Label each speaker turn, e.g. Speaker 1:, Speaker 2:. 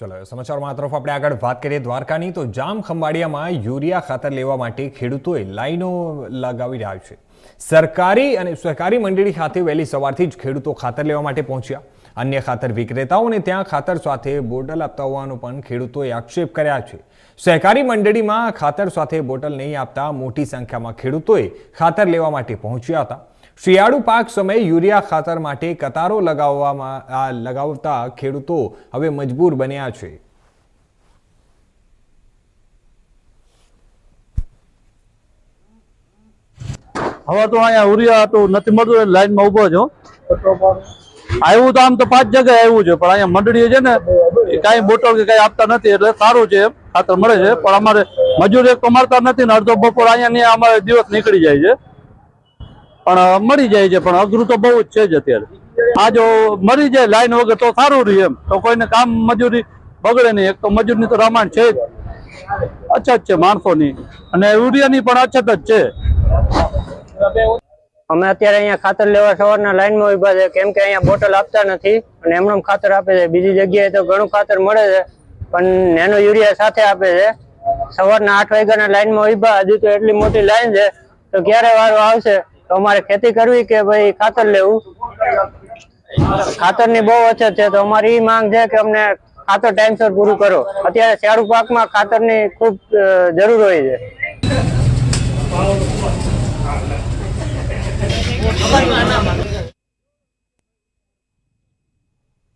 Speaker 1: ચલો સમાચારમાં તરફ આપણે આગળ વાત કરીએ દ્વારકાની, તો જામ ખંભાળિયામાં યુરિયા ખાતર લેવા માટે ખેડૂતોએ લાઈનો લગાવી રહ્યા છે. સરકારી અને સહકારી મંડળી ખાતે વહેલી સવારથી જ ખેડૂતો ખાતર લેવા માટે પહોંચ્યા. અન્ય ખાતર વિક્રેતાઓને ત્યાં ખાતર સાથે બોટલ આપતા હોવાનો પણ ખેડૂતોએ આક્ષેપ કર્યા છે. સહકારી મંડળીમાં ખાતર સાથે બોટલ નહીં આપતા મોટી સંખ્યામાં ખેડૂતોએ ખાતર લેવા માટે પહોંચ્યા હતા. શિયાળુ પાક સમયે યુરિયા ખાતર માટે કતારો લગાવવામાં લગાવતા ખેડૂતો હવે મજબૂર બન્યા છે.
Speaker 2: હવે તો અહીંયા ઉરિયા તો નથી મળતું લાઈનમાં ઊભો છો. આવ્યું તો આમ તો પાંચ જગ્યાએ આવ્યું છે, પણ અહીંયા મંડળી છે ને કાંઈ બોટલ કે કાંઈ આપતા નથી, એટલે સારું છે ખાતર મળે છે. પણ અમારે મજૂર એક તો મળતા નથી ને અડધો બપોર અહીંયા અમારે દિવસ નીકળી જાય છે. પણ મળી જાય છે. પણ અઘરું તો બહુ જ છે જ અત્યારે. આ જો મળી જાય, લાઈન વગર તો સારું રહે એમ. તો કોઈને કામ મજૂરી બગડે નહીં. એક તો મજૂરની તો રામાયણ છે જ. અછત છે માણસોની. અને યુરિયાની પણ અછત જ છે.
Speaker 3: અમે અત્યારે અહીંયા ખાતર લેવા સવારના લાઈનમાં ઊભા છે. કેમ કે અહીંયા બોટલ આપતા નથી અને એમનેમ ખાતર આપે છે. બીજી જગ્યાએ તો ઘણું ખાતર મળે છે. પણ નેનો યુરિયા સાથે આપે છે. સવારના આઠ વાગ્યાના લાઈનમાં ઊભા હજુ તો એટલી મોટી લાઈન છે. તો ક્યારે વારો આવશે? તો અમારે ખેતી કરવી કે ભાઈ ખાતર લેવું? ખાતરની બહુ અછત છે, તો અમારી ઈ માંગ છે કે અમને ખાતર ટાઈમસર પૂરું કરો. અત્યારે શિયાળુ પાકમાં ખાતરની ખૂબ જરૂર હોય છે.